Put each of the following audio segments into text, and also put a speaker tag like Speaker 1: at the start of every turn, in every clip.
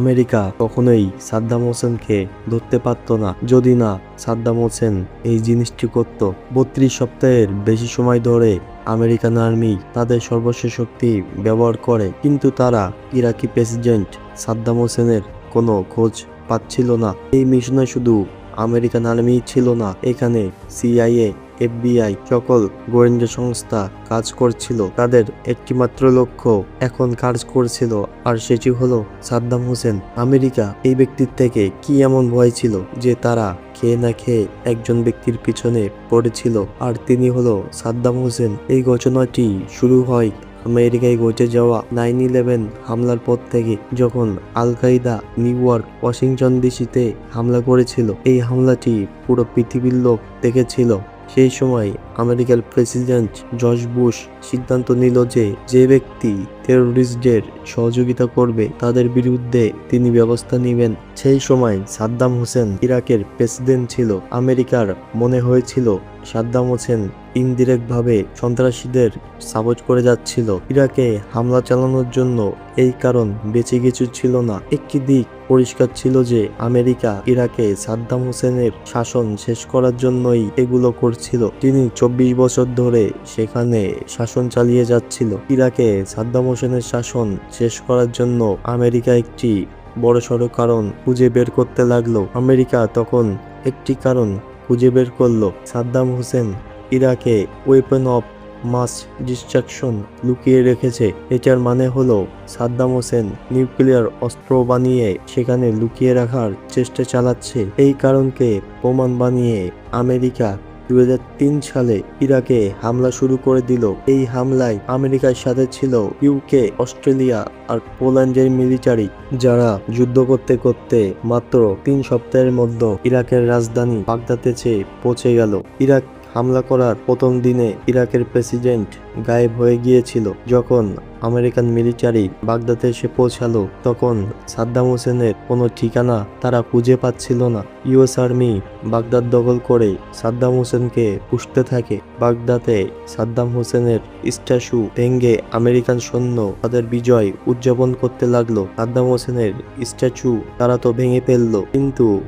Speaker 1: America কখনোই সাদ্দাম হোসেনকে ধরতে পারত না। যদি না সাদ্দাম হোসেন এই জিনিসটি করত, বত্রিশ সপ্তাহের বেশি সময় ধরে আমেরিকান আর্মি তাদের সর্বশেষ শক্তি ব্যবহার করে, কিন্তু তারা ইরাকি প্রেসিডেন্ট সাদ্দাম হোসেনের কোনো খোঁজ পাচ্ছিল না। এই মিশনে শুধু আমেরিকান আর্মি ছিল না, এখানে সিআইএ এফবিআই সকল গোয়েন্দা সংস্থা কাজ করছিল। তাদের একটিমাত্র লক্ষ্য এখন কাজ করছিল, আর সেটি হলো সাদ্দাম হোসেন। আমেরিকা এই ব্যক্তির থেকে কি এমন ভয় ছিল যে তারা খেয়ে না খেয়ে একজন ব্যক্তির পিছনে পড়েছিল? আর তিনি হলো সাদ্দাম হোসেন। এই ঘটনাটি শুরু হয় আমেরিকায় ঘটে যাওয়া নাইন ইলেভেন হামলার পর থেকে, যখন আল কায়দা নিউ ইয়র্ক, ওয়াশিংটন ডিসিতে হামলা করেছিল। এই হামলাটি পুরো পৃথিবীর লোক দেখেছিল। সেই সময় আমেরিকার প্রেসিডেন্ট জর্জ বুশ সিদ্ধান্ত নিল যে যে ব্যক্তি টেরোরিস্টদের সহযোগিতা করবে, তাদের বিরুদ্ধে তিনি ব্যবস্থা নেবেন। সেই সময় সাদ্দাম হোসেন ইরাকের প্রেসিডেন্ট ছিল। আমেরিকার মনে হয়েছিল সাদ্দাম হোসেন ইনডিরেক্টভাবে সন্ত্রাসীদের সাপোর্ট করে যাচ্ছিল। ইরাকে হামলা চালানোর জন্য এই কারণ বেঁচে কিছু ছিল না। একটি দিক পরিষ্কার ছিল যে আমেরিকা ইরাকে সাদ্দাম হোসেনের শাসন শেষ করার জন্যই এগুলো করছিল। তিনি চব্বিশ বছর ধরে সেখানে শাসন চালিয়ে যাচ্ছিল। ইরাকে সাদ্দাম হোসেনের শাসন শেষ করার জন্য আমেরিকা একটি বড়সড় কারণ খুঁজে বের করতে লাগল। আমেরিকা তখন একটি কারণ খুঁজে বের করল। সাদ্দাম হোসেন ইরাকে ওয়েপন অফ মাস ডিস্ট্রাকশন লুকিয়ে রেখেছে। এটার মানে হলো সাদ্দাম হোসেন নিউক্লিয়ার অস্ত্র বানিয়ে সেখানে লুকিয়ে রাখার চেষ্টা চালাচ্ছে। এই কারণকে প্রমাণ বানিয়ে আমেরিকা দুহাজার তিন সালে ইরাকে হামলা শুরু করে দিল। এই হামলায় আমেরিকার সাথে ছিল ইউকে অস্ট্রেলিয়া আর পোল্যান্ডের মিলিটারি, যারা যুদ্ধ করতে করতে মাত্র তিন সপ্তাহের মধ্যে ইরাকের রাজধানী বাগদাদে চেয়ে পৌঁছে গেল। ইরাক হামলা করার প্রথম দিনে ইরাকের প্রেসিডেন্ট গায়েব হয়ে গিয়েছিল। যখন আমেরিকান মিলিটারি বাগদাদে এসে পৌঁছালো, তখন সাদ্দাম হোসেনের কোনো ঠিকানা তারা খুঁজে পাচ্ছিল না। ইউএস আর্মি বাগদাদ দখল করে সাদ্দাম হোসেনকে পুষতে থাকে। বাগদাদে সাদ্দাম হোসেনের স্ট্যাচু ভেঙ্গে আমেরিকান সৈন্য তাদের বিজয় উদযাপন করতে লাগল। সাদ্দাম হোসেনের স্ট্যাচু তারা তো ভেঙে ফেলল। কিন্তু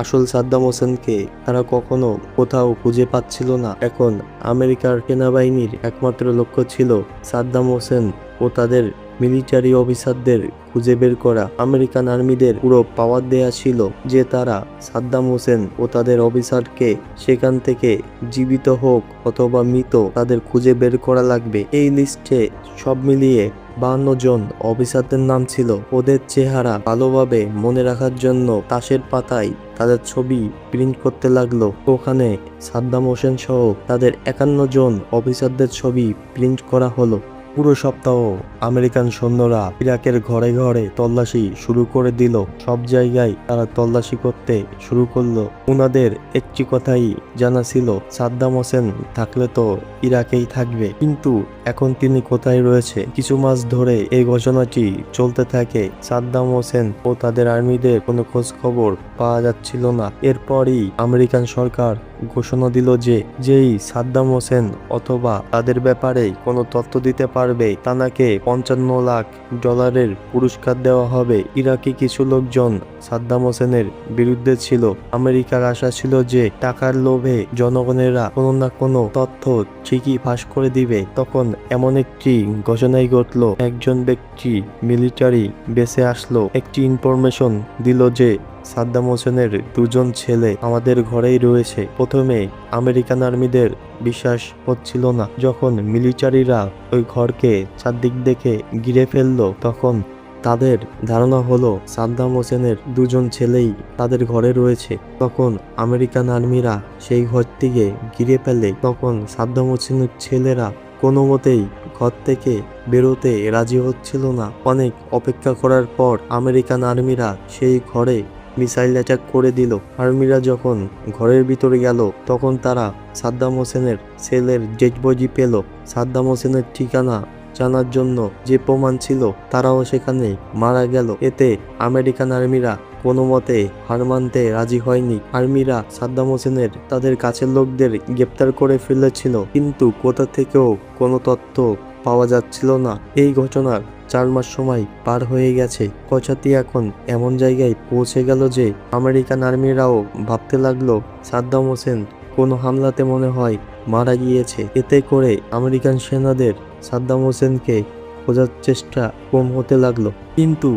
Speaker 1: আসল সাদ্দাম হোসেনকে তারা কখনো কোথাও খুঁজে পাচ্ছিল না। এখন আমেরিকার সেনাবাহিনীর একমাত্র লক্ষ্য ছিল সাদ্দাম হোসেন ও তাদের মিলিটারি অফিসারদের খুঁজে বের করা। আমেরিকান আর্মিদের পুরো পাওয়ার দেয়া ছিল যে তারা সাদ্দাম হোসেন ও তাদের অফিসারকে সেখান থেকে জীবিত হোক অথবা মৃত তাদের খুঁজে বের করা লাগবে। এই লিস্টে সব মিলিয়ে বাহান্ন জন অফিসারদের নাম ছিল। ওদের চেহারা ভালোভাবে মনে রাখার জন্য তাসের পাতায় তাদের ছবি প্রিন্ট করতে লাগল। ওখানে সাদ্দাম হোসেন সহ তাদের একান্ন জন অফিসারদের ছবি প্রিন্ট করা হলো। পুরো সপ্তাহ আমেরিকান সৈন্যরা ইরাকের ঘরে ঘরে তল্লাশি শুরু করে দিল। সব জায়গায় তারা তল্লাশি করতে শুরু করল। উনাদের একটি কথাই জানা ছিল, সাদ্দাম হোসেন থাকলে তো ইরাকেই থাকবে। কিন্তু এখন তিনি কোথায় রয়েছে? কিছু মাস ধরে এই ঘটনাটি চলতে থাকে। সাদ্দাম হোসেন ও তাদের আর্মিদের কোনো খোঁজ খবর পাওয়া যাচ্ছিল না। এরপরই আমেরিকান সরকার ঘোষণা দিল যে যেই সাদ্দাম হোসেন অথবা তাদের ব্যাপারে কোনো তথ্য দিতে পারবে, তানাকে পঞ্চান্ন লাখ ডলারের পুরস্কার দেওয়া হবে। ইরাকি কিছু লোকজন সাদ্দাম হোসেনের বিরুদ্ধে ছিল। আমেরিকার আশা ছিল যে টাকার লোভে জনগণেরা কোনো না কোনো তথ্য ঠিকই ফাঁস করে দিবে। তখন এমন একটি ঘটনাই ঘটলো। একজন ব্যক্তি মিলিটারি বেসে আসলো। একটি ইনফরমেশন দিল যে সাদ্দাম হোসেনের দুজন ছেলে আমাদের ঘরেই রয়েছে। প্রথমে আমেরিকান আর্মিদের বিশ্বাস হচ্ছিল না। যখন মিলিটারিরা ওই ঘরকে চারদিক দেখে ঘিরে ফেলল, তখন তাদের ধারণা হলো সাদ্দাম হোসেনের দুজন ছেলেই তাদের ঘরে রয়েছে। তখন আমেরিকান আর্মিরা সেই ঘরটিকে ঘিরে ফেলে। তখন সাদ্দাম হোসেনের ছেলেরা কোনো মতেই ঘর থেকে বেরোতে রাজি হচ্ছিল না। অনেক অপেক্ষা করার পর আমেরিকান আর্মিরা সেই ঘরে মিসাইল অ্যাটাক করে দিল। আর্মিরা যখন ঘরের ভিতরে গেল, তখন তারা সাদ্দাম হোসেনের সেলের বডি পেল। সাদ্দাম হোসেনের ঠিকানা জানার জন্য যে প্রমাণ ছিল, তারাও সেখানে মারা গেল। এতে আমেরিকান আর্মিরা কোনো মতে হার মানতে রাজি হয়নি। আর্মিরা সাদ্দাম হোসেনের তাদের কাছের লোকদের গ্রেপ্তার করে ফেলেছিল, কিন্তু কোথা থেকেও কোনো তথ্য পাওয়া যাচ্ছিল না। এই ঘটনার চার মাস সময় পার হয়ে গেছে। কচাতি এখন এমন জায়গায় পৌঁছে গেল যে আমেরিকান আর্মিরাও ভাবতে লাগল, সাদ্দাম হোসেন কোনো হামলাতে মনে হয় মারা গিয়েছে। এতে করে আমেরিকান সেনাদের সাদ্দাম হোসেনকে খোঁজার চেষ্টা কম হতে লাগল। কিন্তু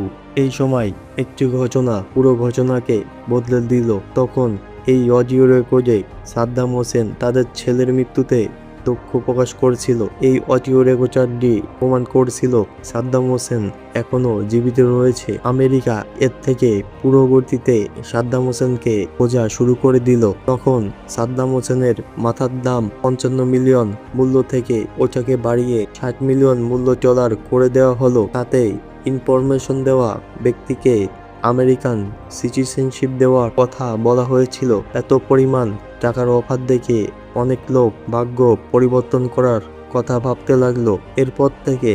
Speaker 1: এই সময় একটি ঘটনা, পুরো ঘটনাকে বদলে দিল। তখন এই অডিও রেকর্ডে সাদ্দাম হোসেন তাদের ছেলের মৃত্যুতে দুঃখ প্রকাশ করেছিল। এই অডিও রেকর্ডটি প্রমাণ করছিল সাদ্দাম হোসেন এখনও জীবিত রয়েছে। আমেরিকা এর থেকে পূর্ববর্তীতে সাদ্দাম হোসেনকে খোঁজা শুরু করে দিল। তখন সাদ্দাম হোসেনের মাথার দাম পঞ্চান্ন মিলিয়ন মূল্য থেকে ওটাকে বাড়িয়ে ষাট মিলিয়ন মূল্য ডলার করে দেওয়া হলো। তাতে ইনফরমেশন দেওয়া ব্যক্তিকে আমেরিকান সিটিজেনশিপ দেওয়ার কথা বলা হয়েছিল। এত পরিমাণ টাকার অফার দেখে অনেক লোক ভাগ্য পরিবর্তন করার কথা ভাবতে লাগল। এরপর থেকে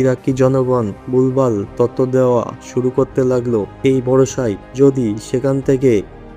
Speaker 1: ইরাকি জনগণ বুলবাল তত্ত্ব দেওয়া শুরু করতে লাগল। এই ভরসায় যদি সেখান থেকে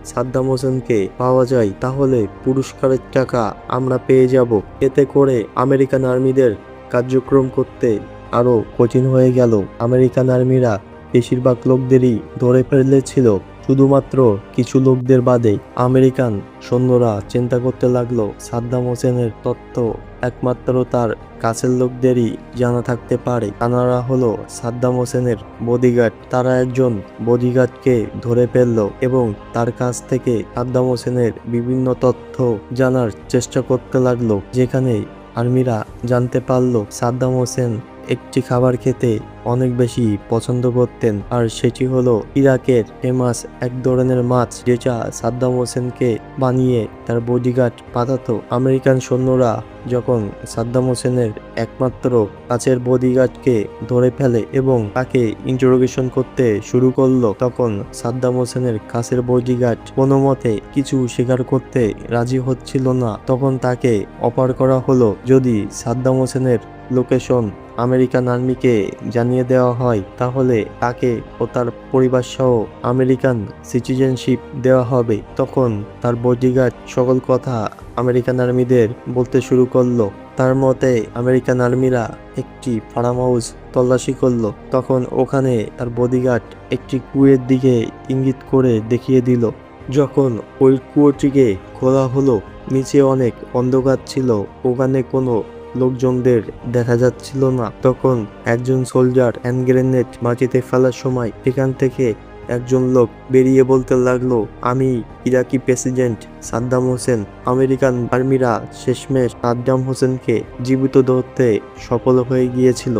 Speaker 1: সাদ্দাম হোসেনকে পাওয়া যায়, তাহলে পুরস্কারের টাকা আমরা পেয়ে যাব। এতে করে আমেরিকান আর্মিদের কার্যক্রম করতে আরও কঠিন হয়ে গেল। আমেরিকান আর্মিরা বেশিরভাগ লোকদেরই ধরে ফেলেছিল। শুধুমাত্র কিছু লোকদের বাদে আমেরিকান সৈন্যরা চিন্তা করতে লাগল সাদ্দাম হোসেনের তথ্য একমাত্র তার কাছের লোকদেরই জানা থাকতে পারে। তারা হলো সাদ্দাম হোসেনের বডিগার্ড তারা একজন বডিগার্ডকে ধরে ফেলল এবং তার কাছ থেকে সাদ্দাম হোসেনের বিভিন্ন তথ্য জানার চেষ্টা করতে লাগল, যেখানে আর্মিরা জানতে পারল সাদ্দাম হোসেন একটি খাবার খেতে অনেক বেশি পছন্দ করতেন। আর সেটি হলো ইরাকের ফেমাস এক ধরনের মাছ যেটা সাদ্দাম হোসেনকে বানিয়ে তার বডিগার্ড পাঠাতো। আমেরিকান সৈন্যরা যখন সাদ্দাম হোসেনের একমাত্র কাছের বডিগার্ডকে ধরে ফেলে এবং তাকে ইন্টারোগেশন করতে শুরু করল, তখন সাদ্দাম হোসেনের কাছের বডিগার্ড কোনো মতে কিছু স্বীকার করতে রাজি হচ্ছিল না। তখন তাকে অপার করা হলো, যদি সাদ্দাম হোসেনের লোকেশন আমেরিকান আর্মিকে জানিয়ে দেওয়া হয়, তাহলে তাকে ও তার পরিবার সহ আমেরিকান সিটিজেনশিপ দেওয়া হবে। তখন তার বডিগার্ড সকল কথা আমেরিকান আর্মিদের বলতে শুরু করল। তার মতে, আমেরিকান আর্মিরা একটি ফার্ম হাউস তল্লাশি করল। তখন ওখানে তার বডিগার্ড একটি কুয়ের দিকে ইঙ্গিত করে দেখিয়ে দিল। যখন ওই কুয়োটিকে খোলা হলো, নিচে অনেক অন্ধকার ছিল। ওখানে কোনো লোকজনদের দেখা যাচ্ছিল না। তখন একজন সোলজার হ্যান্ড গ্রেনেড মাটিতে ফেলার সময় সেখান থেকে একজন লোক বেরিয়ে বলতে লাগল, আমি Iraqi president Saddam Hussein. American আর্মিরা শেষমেশ সাদ্দাম হোসেনকে জীবিত ধরতে সফল হয়ে গিয়েছিল।